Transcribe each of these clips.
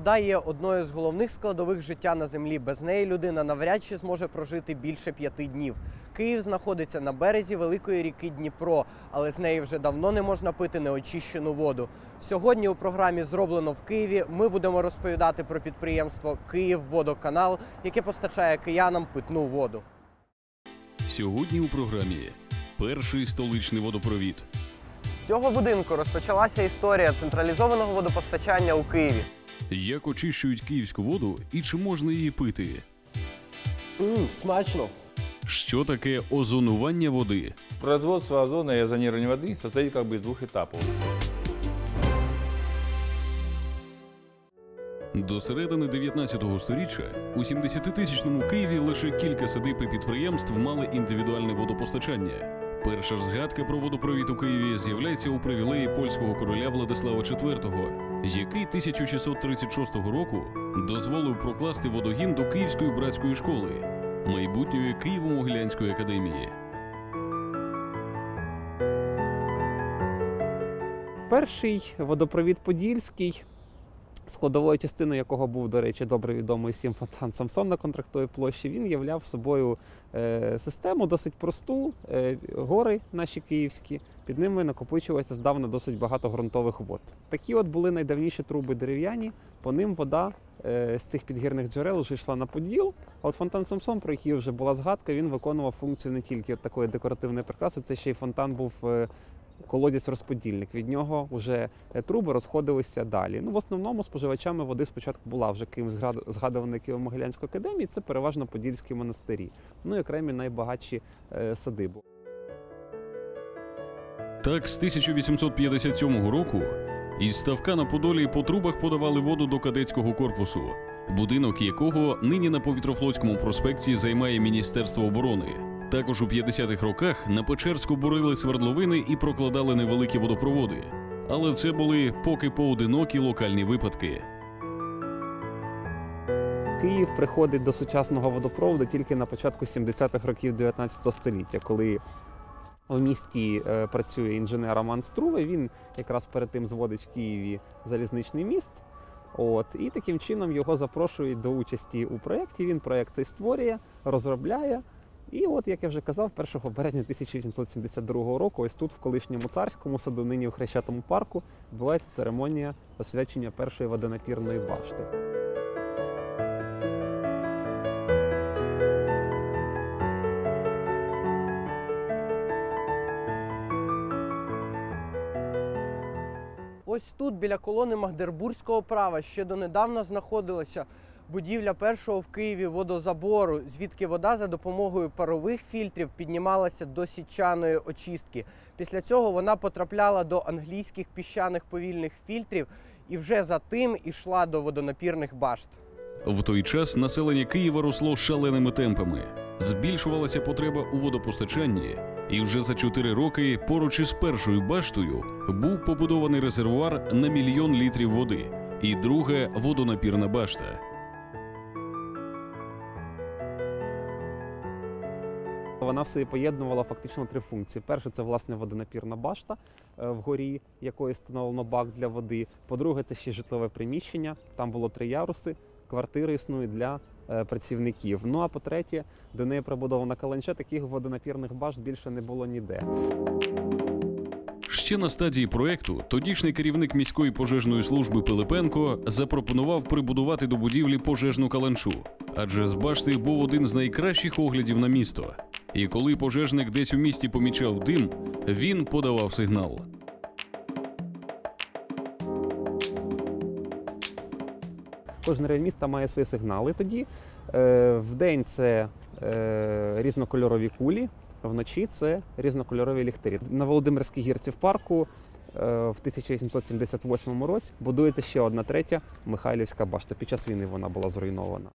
Вода є одною з головних складових життя на землі. Без неї людина навряд чи зможе прожити більше п'яти днів. Київ знаходиться на березі великої ріки Дніпро, але з неї вже давно не можна пити неочищену воду. Сьогодні у програмі зроблено в Києві. Ми будемо розповідати про підприємство Київводоканал, яке постачає киянам питну воду. Сьогодні у програмі перший столичний водопровід. З цього будинку розпочалася історія централізованого водопостачання у Києві. Як очищують київську воду і чи можна її пити? Мм, смачно. Що таке озонування води? Производство озона и озонирование воды состоит как бы из двух этапов. До середини 19 століття у 70-тисячному Києві лише кілька садиб і підприємств мали індивідуальне водопостачання. Перша ж згадка про водопровід у Києві з'являється у привілеї польського короля Владислава IV, який 1636 року дозволив прокласти водогін до Київської братської школи, майбутньої Києво-Могилянської академії. Перший водопровід Подільський, складовою частиною якого був, до речі, добре відомий всім фонтан Самсон на контрактовій площі, він являв собою е, систему досить просту, е, гори наші київські, під ними накопичувалося здавна досить багато ґрунтових вод. Такі от були найдавніші труби дерев'яні, по ним вода е, з цих підгірних джерел вже йшла на поділ. А от фонтан Самсон, про який вже була згадка, він виконував функцію не тільки от такої декоративної прикраси, це ще й фонтан був. Е, колодязь-розподільник. Від нього вже е, труби розходилися далі. Ну, в основному споживачами води спочатку була вже ким згадувана Києво-Могилянської академії. Це переважно подільські монастирі, ну і окремі найбагатші е, садиби. Так, з 1857 року із ставка на Подолі по трубах подавали воду до кадетського корпусу, будинок якого нині на Повітрофлотському проспекті займає Міністерство оборони. Також у 50-х роках на Печерську бурили свердловини і прокладали невеликі водопроводи. Але це були поки поодинокі локальні випадки. Київ приходить до сучасного водопроводу тільки на початку 70-х років 19 століття, коли у місті е, працює інженер Роман Струве. Він якраз перед тим зводить в Києві залізничний міст. От і таким чином його запрошують до участі у проєкті. Він проєкт цей створює, розробляє. І от, як я вже казав, 1 березня 1872 року, ось тут, в колишньому царському саду, нині у Хрещатому парку, відбувається церемонія освячення першої водонапірної башти. Ось тут, біля колони Магдербурзького права, ще донедавна знаходилася будівля першого в Києві водозабору, звідки вода за допомогою парових фільтрів піднімалася до січаної очистки. Після цього вона потрапляла до англійських піщаних повільних фільтрів і вже за тим ішла до водонапірних башт. В той час населення Києва росло шаленими темпами. Збільшувалася потреба у водопостачанні, і вже за чотири роки поруч із першою баштою був побудований резервуар на мільйон літрів води і друга водонапірна башта. Вона все поєднувала фактично три функції. Перше, це власне водонапірна башта е, вгорі, якої встановлено бак для води. По-друге, це ще житлове приміщення. Там було три яруси, квартири існують для е, працівників. Ну а по-третє, до неї прибудована каланча. Таких водонапірних башт більше не було ніде. Ще на стадії проекту тодішній керівник міської пожежної служби Пилипенко запропонував прибудувати до будівлі пожежну каланчу, адже з башти був один з найкращих оглядів на місто. І коли пожежник десь у місті помічав дим, він подавав сигнал. Кожен район міста має свої сигнали. Тоді е, вдень це е, різнокольорові кулі, вночі це різнокольорові ліхтарі. На Володимирській гірці в парку е, в 1878 році будується ще одна третя Михайлівська башта. Під час війни вона була зруйнована.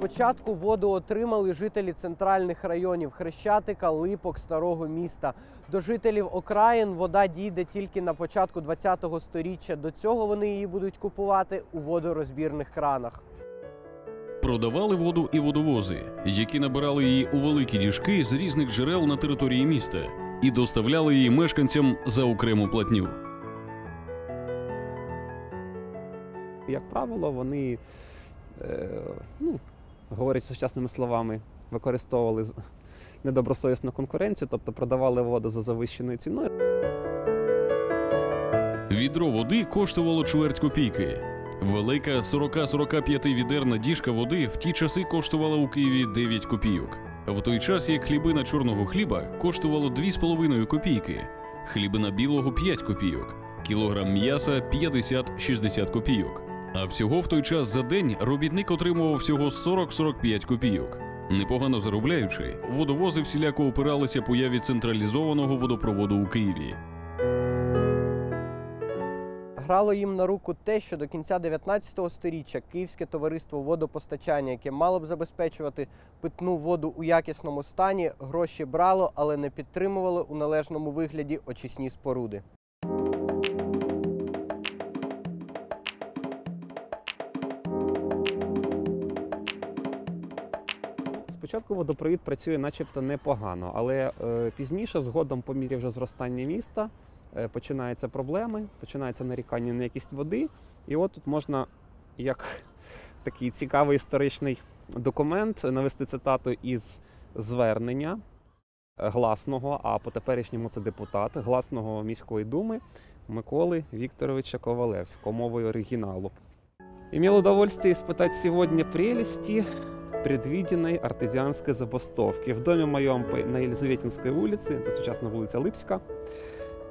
Спочатку воду отримали жителі центральних районів Хрещатика, Липок, Старого міста. До жителів окраїн вода дійде тільки на початку ХХ століття. До цього вони її будуть купувати у водорозбірних кранах. Продавали воду і водовози, які набирали її у великі діжки з різних джерел на території міста і доставляли її мешканцям за окрему платню. Як правило, вони, е, ну, говорять сучасними словами, використовували недобросовісну конкуренцію, тобто продавали воду за завищеною ціною. Відро води коштувало чверть копійки. Велика 40-45 відерна діжка води в ті часи коштувала у Києві 9 копійок. В той час як хлібина чорного хліба коштувало 2,5 копійки, хлібина білого 5 копійок, кілограм м'яса 50-60 копійок. А всього в той час за день робітник отримував всього 40-45 копійок. Непогано заробляючи, водовози всіляко опиралися появі централізованого водопроводу у Києві. Грало їм на руку те, що до кінця 19 століття Київське товариство водопостачання, яке мало б забезпечувати питну воду у якісному стані, гроші брало, але не підтримувало у належному вигляді очисні споруди. Спочатку водопровід працює начебто непогано, але е, пізніше, згодом, по мірі вже зростання міста, е, починаються проблеми, починається нарікання на якість води. І от тут можна, як такий цікавий історичний документ, навести цитату із звернення е, гласного, а по теперішньому це депутат гласного міської думи Миколи Викторовича Ковалевського мовою оригіналу. Имел удовольствие испытать сегодня прелести предвиденной артезианской забастовки. В доме моем на Елизаветинской улице, это сейчас на улице Лыпска,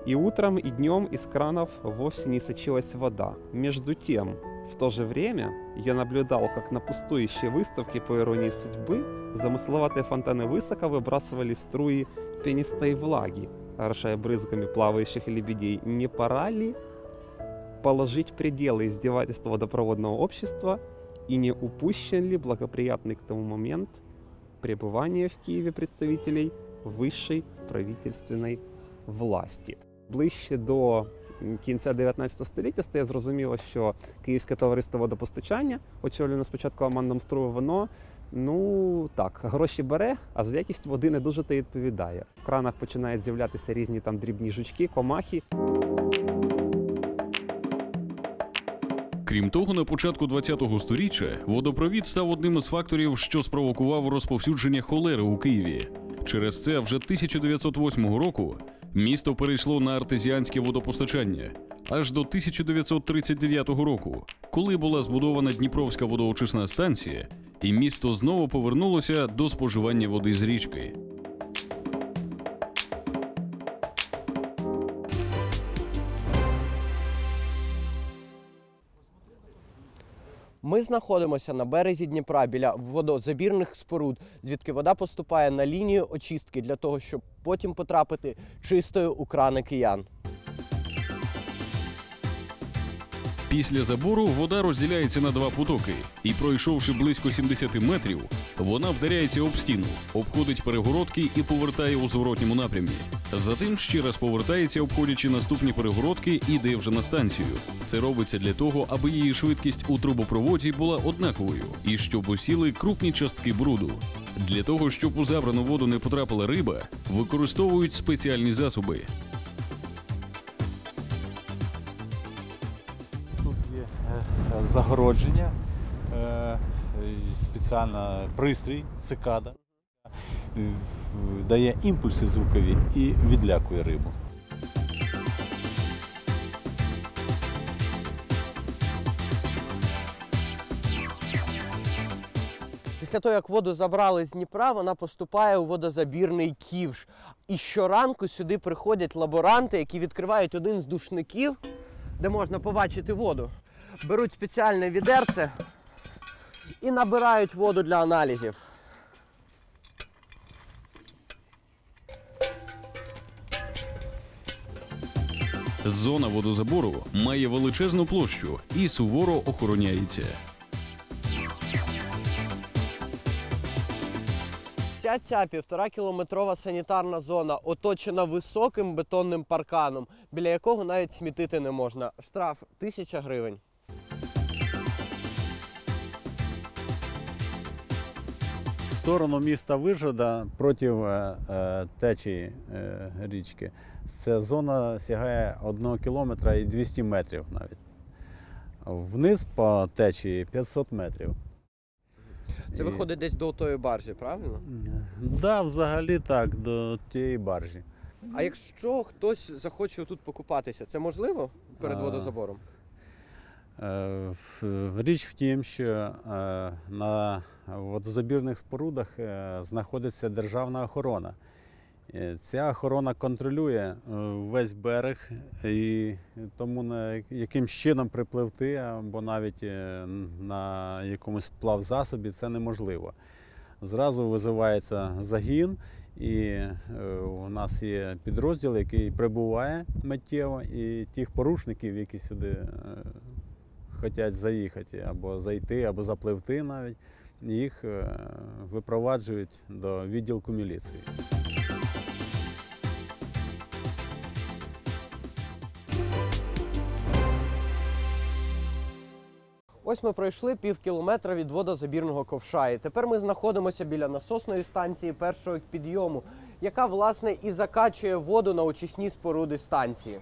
и утром, и днем из кранов вовсе не сочилась вода. Между тем, в то же время я наблюдал, как на пустующей выставке по иронии судьбы замысловатые фонтаны высоко выбрасывали струи пенистой влаги, орошая брызгами плавающих лебедей. Не пора ли положить пределы издевательству водопроводного общества и не упущен ли благоприятный к тому момент пребывания в Киеве представителей вищої правительственної власті. Ближче до кінця 19 століття стає зрозуміло, що Київське товариство водопостачання, очолюване спочатку Амандом Струве, воно ну так, гроші бере, а за якість води не дуже й відповідає. В кранах починають з'являтися різні там дрібні жучки, комахи. Крім того, на початку ХХ століття водопровід став одним із факторів, що спровокував розповсюдження холери у Києві. Через це вже 1908 року місто перейшло на артезіанське водопостачання аж до 1939 року, коли була збудована Дніпровська водоочисна станція, і місто знову повернулося до споживання води з річки. Ми знаходимося на березі Дніпра біля водозабірних споруд, звідки вода поступає на лінію очистки для того, щоб потім потрапити чистою у крани киян. Після забору вода розділяється на два потоки, і пройшовши близько 70 метрів, вона вдаряється об стіну, обходить перегородки і повертає у зворотньому напрямі. Затим ще раз повертається, обходячи наступні перегородки, і йде вже на станцію. Це робиться для того, аби її швидкість у трубопроводі була однаковою і щоб усіли крупні частки бруду. Для того, щоб у забрану воду не потрапила риба, використовують спеціальні засоби. Є е, загородження, е, спеціальна пристрій, цикада, е, дає імпульси звукові і відлякує рибу. Після того, як воду забрали з Дніпра, вона поступає у водозабірний ківш. І щоранку сюди приходять лаборанти, які відкривають один з душників, де можна побачити воду. Беруть спеціальне відерце і набирають воду для аналізів. Зона водозабору має величезну площу і суворо охороняється. Вся ця півтора кілометрова санітарна зона оточена високим бетонним парканом, біля якого навіть смітити не можна. Штраф тисяча гривень. Сторону міста Вижгорода проти е, е, течії е, річки. Ця зона сягає 1 кілометра і 200 метрів навіть. Вниз по течії 500 метрів. Це виходить десь до тої баржі, правильно? Да, взагалі так, до тієї баржі. А якщо хтось захоче тут покупатися, це можливо перед водозабором? Річ в тім, що е, на водозабірних спорудах е, знаходиться державна охорона. Е, Ця охорона контролює е, весь берег, і тому на яким чином припливти або навіть на якомусь плавзасобі це неможливо. Зразу визивається загін, і у нас є підрозділ, який прибуває миттєво, і тих порушників, які сюди хочуть заїхати або зайти, або запливти навіть, їх е, випроваджують до відділку міліції. Ось ми пройшли пів кілометра від водозабірного ковша. І тепер ми знаходимося біля насосної станції першого підйому, яка власне і закачує воду на очисні споруди станції.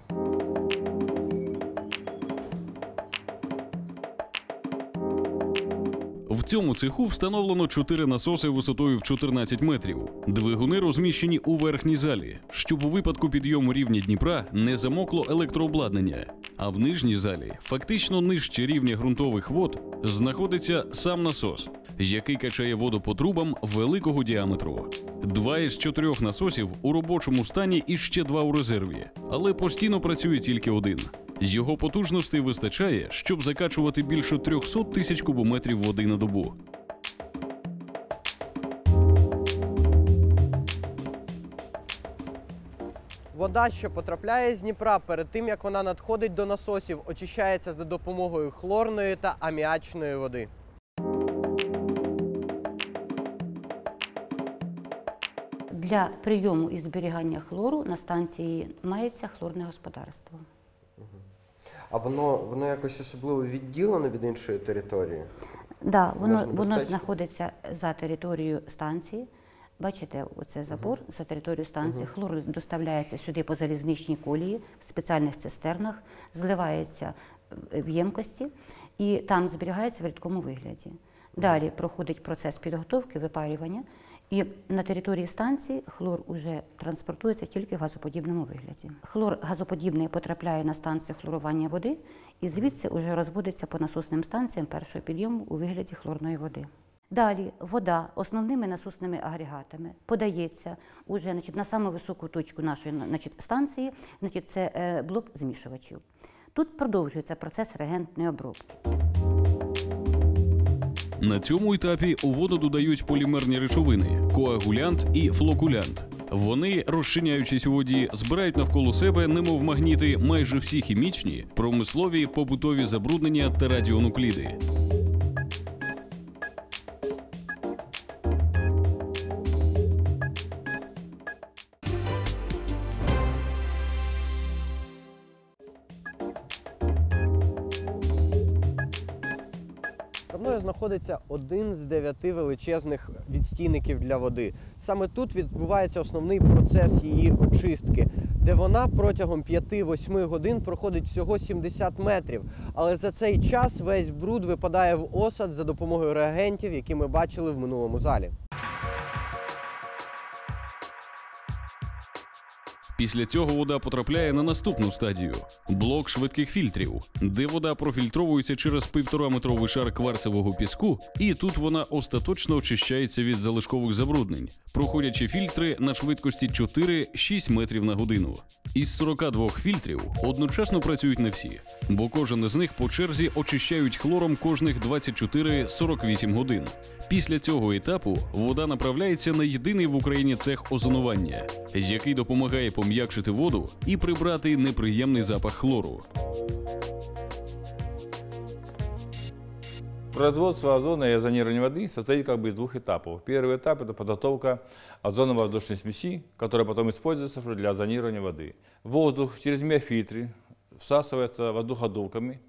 Цьому цеху встановлено чотири насоси висотою в 14 метрів. Двигуни розміщені у верхній залі, щоб у випадку підйому рівня Дніпра не замокло електрообладнання. А в нижній залі, фактично нижче рівня ґрунтових вод, знаходиться сам насос, який качає воду по трубам великого діаметру. Два із чотирьох насосів у робочому стані і ще два у резерві, але постійно працює тільки один. Його потужностей вистачає, щоб закачувати більше 300 тисяч кубометрів води на добу. Вода, що потрапляє з Дніпра, перед тим як вона надходить до насосів, очищається за допомогою хлорної та аміачної води. Для прийому і зберігання хлору на станції мається хлорне господарство. А воно воно якось особливо відділено від іншої території. Да, воно, воно безпечно? знаходиться за територією станції. Бачите, оце забор за територією станції. Хлор доставляється сюди по залізничній колії в спеціальних цистернах, зливається в ємкості і там зберігається в рідкому вигляді. Далі проходить процес підготовки, випарювання, і на території станції хлор уже транспортується тільки в газоподібному вигляді. Хлор газоподібний потрапляє на станцію хлорування води і звідси вже розводиться по насосним станціям першого підйому у вигляді хлорної води. Далі вода основними насосними агрегатами подається уже значить, на саму високу точку нашої значить, станції, значить, це е, блок змішувачів. Тут продовжується процес реагентної обробки. На цьому етапі у воду додають полімерні речовини коагулянт і флокулянт. Вони, розчиняючись у воді, збирають навколо себе, немов магніти, майже всі хімічні, промислові, побутові забруднення та радіонукліди. Знаходиться один з дев'яти величезних відстійників для води. Саме тут відбувається основний процес її очистки, де вона протягом 5-8 годин проходить всього 70 метрів. Але за цей час весь бруд випадає в осад за допомогою реагентів, які ми бачили в минулому залі. Після цього вода потрапляє на наступну стадію блок швидких фільтрів, де вода профільтровується через півтораметровий шар кварцевого піску, і тут вона остаточно очищається від залишкових забруднень, проходячи фільтри на швидкості 4-6 метрів на годину. Із 42 фільтрів одночасно працюють не всі, бо кожен із них по черзі очищають хлором кожних 24-48 годин. Після цього етапу вода направляється на єдиний в Україні цех озонування, який допомагає пом'якшити воду і прибрати неприємний запах хлору. Производство озона и озонирования воды состоит как бы из двух этапов. Первый этап – это подготовка озоново-воздушной смеси, которая потом используется для озонирования воды. Воздух через миофильтры всасывается воздуходувками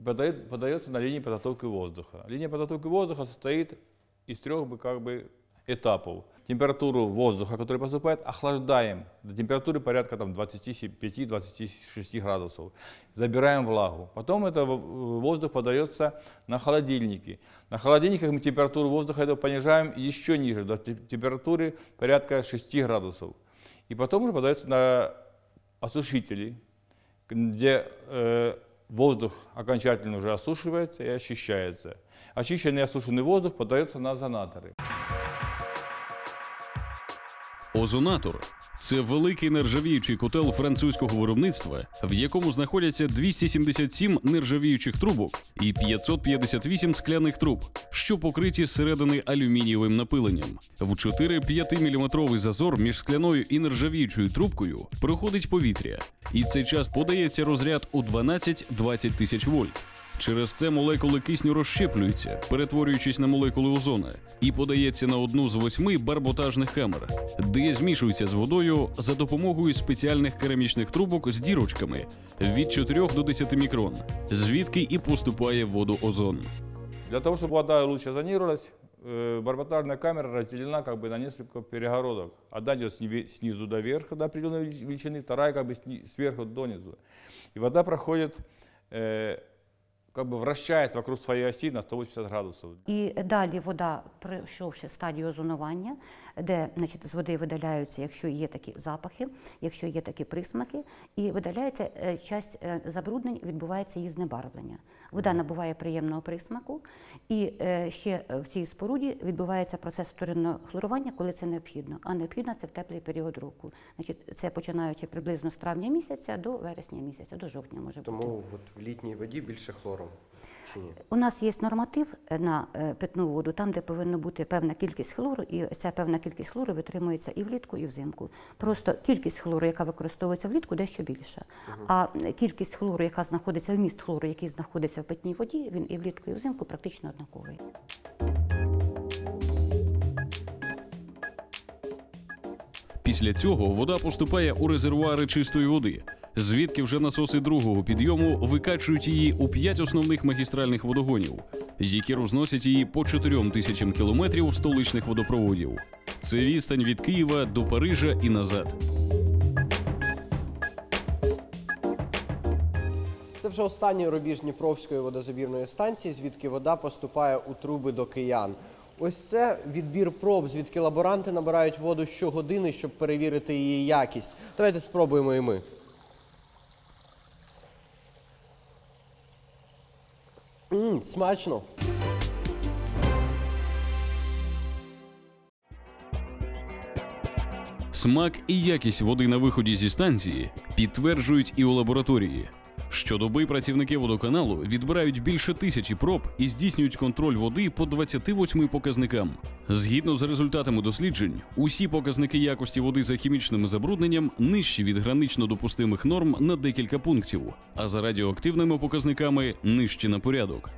и подает- подается на линии подготовки воздуха. Линия подготовки воздуха состоит из трех бы, как бы, этапов. Температуру воздуха, который поступает, охлаждаем до температуры порядка там, 25-26 градусов. Забираем влагу. Потом это в- воздух подается на холодильники. На холодильниках мы температуру воздуха этого понижаем еще ниже, до те- температуры порядка 6 градусов. И потом уже подается на осушители, где э, воздух окончательно уже осушивается и очищается. Очищенный и осушенный воздух подается на озонаторы. Озонатор це великий нержавіючий котел французького виробництва, в якому знаходяться 277 нержавіючих трубок і 558 скляних труб, що покриті зсередини алюмінієвим напиленням. В 4-5 мм зазор між скляною і нержавіючою трубкою проходить повітря, і цей час подається розряд у 12-20 тисяч вольт. Через це молекули кисню розщеплюються, перетворюючись на молекули озона, і подається на одну з восьми барботажних камер, де змішується з водою за допомогою спеціальних керамічних трубок з дірочками від 4 до 10 мікрон, звідки і поступає в воду озон. Для того, чтобы вода лучше озонировалась, э, барботажная камера разделена как бы на несколько перегородок. Одна идет сни- снизу до верха до определенной велич- величины, вторая как бы сни- сверху донизу. И вода проходит, э, как бы вращает вокруг своей оси на 180 градусов. І далі вода, пройшовши стадію озонування, де значить, з води видаляються, якщо є такі запахи, якщо є такі присмаки, і видаляється е, часть е, забруднень, відбувається її знебарвлення. Вода набуває приємного присмаку, і е, ще е, в цій споруді відбувається процес вторинного хлорування, коли це необхідно. А необхідно це в теплий період року. Значить, це починаючи приблизно з травня місяця до вересня місяця, до жовтня може бути. Тому от в літній воді більше хлору. Чи ні? У нас є норматив е, на е, питну воду, там, де повинна бути певна кількість хлору, і ця певна кількість хлору витримується і влітку, і взимку. Просто кількість хлору, яка використовується влітку, дещо більша. А кількість хлору, яка знаходиться, вміст хлору, який знаходиться в питній воді, він і влітку, і взимку практично однаковий. Після цього вода поступає у резервуари чистої води, звідки вже насоси другого підйому викачують її у п'ять основних магістральних водогонів, які розносять її по 4 тисячам кілометрів столичних водопроводів. Це відстань від Києва до Парижа і назад. Це вже останній рубіж Дніпровської водозабірної станції, звідки вода поступає у труби до киян. Ось це відбір проб, звідки лаборанти набирають воду щогодини, щоб перевірити її якість. Давайте спробуємо і ми. Мм, смачно. Смак і якість води на виході зі станції підтверджують і у лабораторії. Щодоби працівники водоканалу відбирають більше тисячі проб і здійснюють контроль води по 28 показникам. Згідно з результатами досліджень, усі показники якості води за хімічним забрудненням нижчі від гранично допустимих норм на декілька пунктів, а за радіоактивними показниками нижчі на порядок.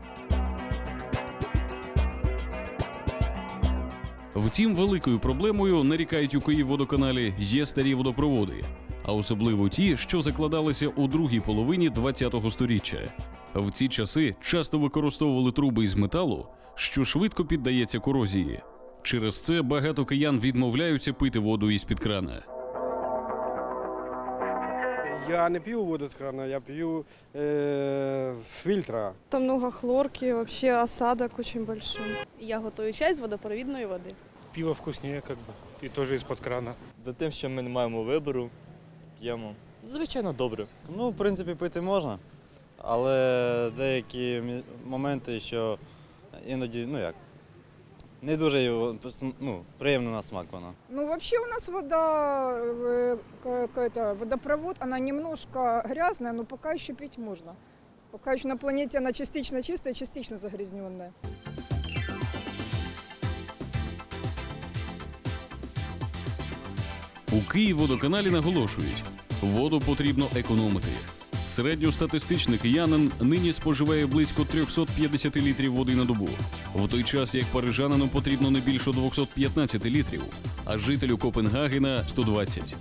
Втім, великою проблемою нарікають у Київводоканалі є старі водопроводи, а особливо ті, що закладалися у другій половині ХХ століття. В ці часи часто використовували труби із металу, що швидко піддається корозії. Через це багато киян відмовляються пити воду із під крана. Я не пью воду с крана, я пью э, с фильтра. Там много хлорки, вообще осадок очень большой. Я готую чай з водопровідної води. Пиво вкуснее, как бы, и тоже из-под крана. За тим, що ми не маємо вибору, п'ємо. Звичайно, добре. Ну, в принципі, пити можна, але деякі моменти, що іноді, ну як, не дуже ну, приємно на смак вона. Ну, вообще у нас вода, э, водопровод, она немножко грязная, но пока еще пить можно. Пока еще на планете она частично чистая, частично загрязненная. У Київводоканалі наголошують, воду потрібно економити. Середньостатистичний киянин нині споживає близько 350 літрів води на добу, в той час як парижанину потрібно не більше 215 літрів, а жителю Копенгагена 120.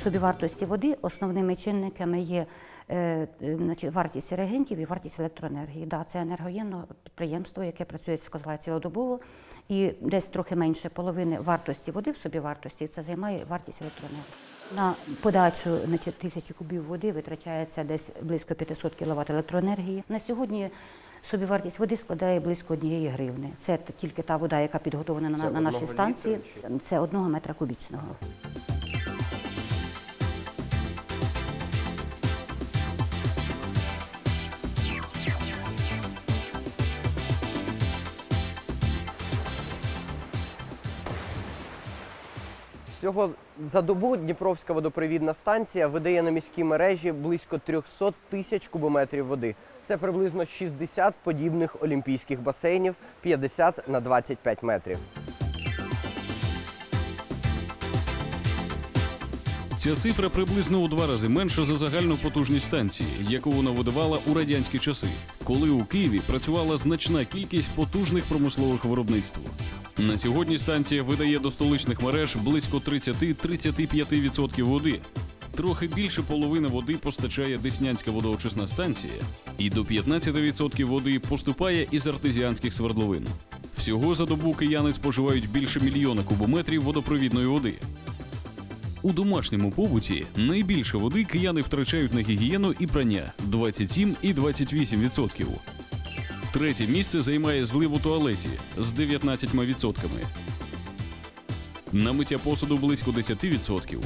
В собівартості води основними чинниками є е, е, значить, вартість реагентів і вартість електроенергії. Да, це енергоємне підприємство, яке працює, як сказала, цілодобово, і десь трохи менше половини вартості води в собі вартості це займає вартість електроенергії. На подачу значить, тисячі кубів води витрачається десь близько 500 кВт електроенергії. На сьогодні собівартість води складає близько однієї гривни. Це тільки та вода, яка підготовлена на, Це на нашій станції. Це одного метра кубічного. Всього за добу Дніпровська водопровідна станція видає на міській мережі близько 300 тисяч кубометрів води. Це приблизно 60 подібних олімпійських басейнів 50 на 25 метрів. Ця цифра приблизно у два рази менша за загальну потужність станції, яку вона видавала у радянські часи, коли у Києві працювала значна кількість потужних промислових виробництв. На сьогодні станція видає до столичних мереж близько 30-35% води. Трохи більше половини води постачає Деснянська водоочисна станція, і до 15% води поступає із артезіанських свердловин. Всього за добу кияни споживають більше мільйона кубометрів водопровідної води. У домашньому побуті найбільше води кияни втрачають на гігієну і прання 27 і 28%. Третє місце займає злив у туалеті з 19%. На миття посуду близько 10%.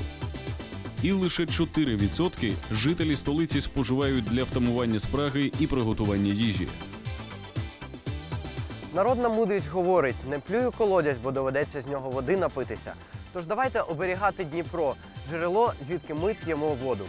І лише 4% жителі столиці споживають для втамування спраги і приготування їжі. Народна мудрість говорить: не плюй у колодязь, бо доведеться з нього води напитися. Тож давайте оберігати Дніпро, джерело, звідки ми п'ємо воду.